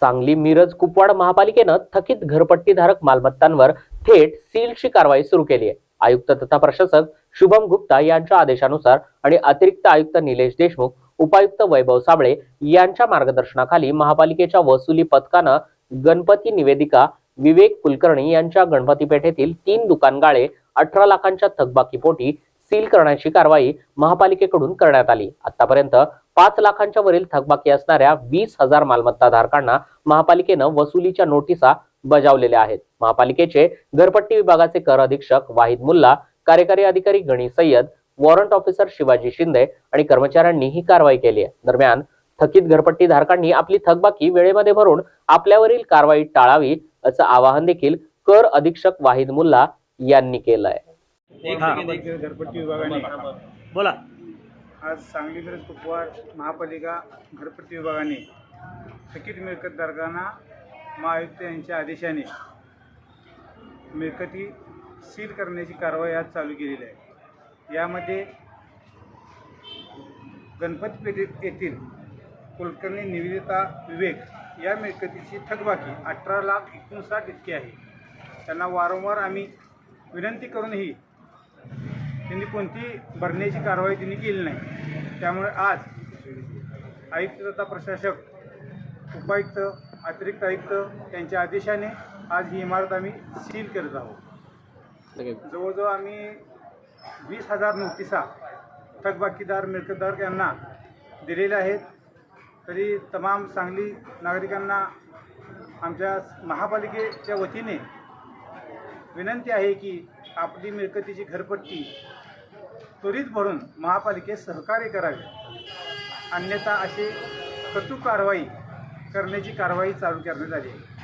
सांगली मिरज कुपवाड महापालिकेनं थकीत घरपट्टीधारक मालमत्तांवर थेट सीलची कारवाई सुरू केली आहे. आयुक्त तथा प्रशासक शुभम गुप्ता यांच्या आदेशानुसार आणि अतिरिक्त आयुक्त निलेश देशमुख उपायुक्त वैभव साबळे यांच्या मार्गदर्शनाखाली महापालिकेच्या वसुली पथकानं गणपती निवेदिका विवेक कुलकर्णी यांच्या गणपती पेठेतील तीन दुकानगाळे अठरा लाखांच्या थकबाकीपोटी सील करण्याची कारवाई महापालिकेकडून करण्यात आली. आतापर्यंत पाच लाखांच्या वरील थकबाकी असणाऱ्या वीस हजार मालमत्ता धारकांना महापालिकेनं वसुलीच्या नोटिसा बजावलेल्या आहेत. महापालिकेचे घरपट्टी विभागाचे कर अधीक्षक वाहिद मुल्ला कार्यकारी अधिकारी गणी सय्यद वॉरंट ऑफिसर शिवाजी शिंदे आणि कर्मचाऱ्यांनी ही कारवाई केली आहे. दरम्यान थकीत घरपट्टी धारकांनी आपली थकबाकी वेळेमध्ये भरून आपल्यावरील कारवाई टाळावी असं आवाहन देखील कर अधीक्षक वाहिद मुल्ला यांनी केलं आहे हा. घरपट्टी विभागाने. बोला. आज सांगली मिरज कुपवाड महापालिका घरपट्टी विभागाने थकीत मिळकतधारकांना महाआयुक्त यांच्या आदेशाने मिळकती सील करण्याची कारवाई आज चालू केलेली आहे. यामध्ये गणपती पेठेत येथील कुलकर्णी निवेदिता विवेक या मिळकतीची थकबाकी अठरा लाख एकोणसाठ इतकी आहे. त्यांना वारंवार आम्ही विनंती करूनही त्यांनी कोणती भरण्याची कारवाई त्यांनी केली नाही. त्यामुळे आज आयुक्त तथा प्रशासक उपायुक्त अतिरिक्त आयुक्त यांच्या आदेशाने आज ही इमारत आम्ही सील करत आहोत. जवळजवळ आम्ही वीस हजार नोटिसा थकबाकीदार मिळकतदार यांना दिलेल्या आहेत. तरी तमाम सांगली नागरिकांना आमच्या महापालिकेच्या वतीने विनंती आहे की आपली मिळकतीची घरपट्टी त्वरित भरून महापालिकेस सहकार्य करावे. अन्यथा अशी कटू कारवाई करण्याची कारवाई चालू करण्यात आली आहे.